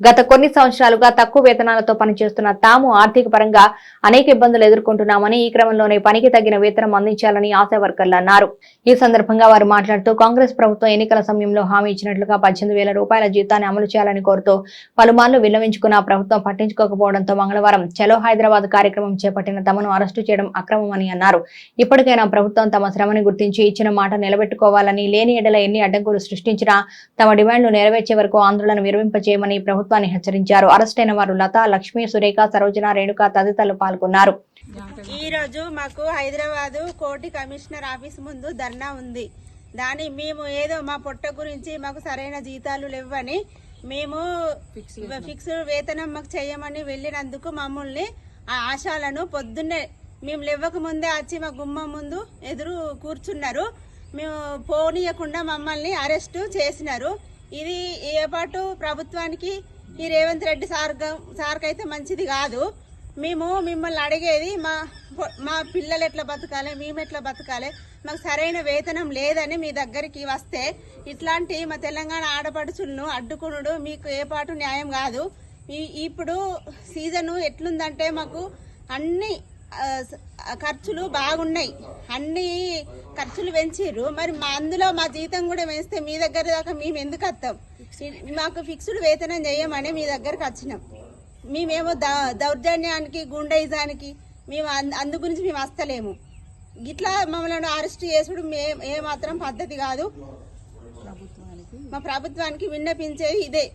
గత కొన్ని సంవత్సరాలుగా తక్కువ వేతనాలతో పనిచేస్తున్న తాము ఆర్థిక పరంగా అనేక ఇబ్బందులు ఎదుర్కొంటున్నామని ఈ క్రమంలోనే పనికి తగిన వేతనం అందించాలని ఆశా వర్కర్లు అన్నారు. ఈ సందర్భంగా వారు మాట్లాడుతూ కాంగ్రెస్ ప్రభుత్వం ఎన్నికల సమయంలో హామీ ఇచ్చినట్లుగా పద్దెనిమిది వేల రూపాయల జీతాన్ని అమలు చేయాలని కోరుతూ పలుమార్లు విన్నవించుకున్న ప్రభుత్వం పట్టించుకోకపోవడంతో మంగళవారం చలో హైదరాబాద్ కార్యక్రమం చేపట్టిన తమను అరెస్టు చేయడం అక్రమమని అన్నారు. ఇప్పటికైనా ప్రభుత్వం తమ శ్రమని గుర్తించి ఇచ్చిన మాట నిలబెట్టుకోవాలని లేని ఎడల ఎన్ని అడ్డంకులు సృష్టించినా తమ డిమాండ్లు నెరవేర్చే వరకు ఆందోళన విరమింపచేయమని ప్రభుత్వాన్ని హెచ్చరించారు. అరెస్టైన వారు లత లక్ష్మీ సురేఖ సరోజన రేణుక తదితరులు పాల్గొన్నారు. ఈ రోజు మాకు హైదరాబాదు కోటి కమిషనర్ ఆఫీస్ ముందు ధర్నా ఉంది. దాని మేము ఏదో మా పొట్ట గురించి మాకు సరైన జీతాలు లేవని మేము ఫిక్స్డ్ వేతనం మాకు చేయమని వెళ్ళినందుకు మమ్మల్ని ఆ ఆశాలను పొద్దున్నే మేము లేవక ముందే వచ్చి మా గుమ్మం ముందు ఎదురు కూర్చున్నారు. మేము పోనీయకుండా మమ్మల్ని అరెస్ట్ చేసినారు. ఇది ఏ పాటు ప్రభుత్వానికి ఈ రేవంత్ రెడ్డి సార్ సార్కైతే మంచిది కాదు. మేము మిమ్మల్ని అడిగేది మా మా పిల్లలు ఎట్లా బతకాలి మేము ఎట్లా బతకాలి మాకు సరైన వేతనం లేదని మీ దగ్గరికి వస్తే ఇట్లాంటి మా తెలంగాణ ఆడపడుచులను అడ్డుకునుడు మీకు ఏ పాటు న్యాయం కాదు. ఈ- ఇప్పుడు సీజను ఎట్లుందంటే మాకు అన్ని ఖర్చులు బాగున్నాయి. అన్ని ఖర్చులు పెంచిర్రు. మరి మా అందులో మా జీతం కూడా పెంచితే మీ దగ్గర దాకా మేము ఎందుకు వస్తాం? మాకు ఫిక్స్డ్ వేతనం చేయమని మీ దగ్గరకు వచ్చినాం. మేమేమో దౌర్జన్యానికి గుండైజానికి మేము అంద- గురించి మేము వస్తలేము. ఇట్లా మమ్మల్ని అరెస్ట్ చేసుడు మే ఏ మాత్రం పద్ధతి కాదు. మా ప్రభుత్వానికి విన్నపించేది ఇదే.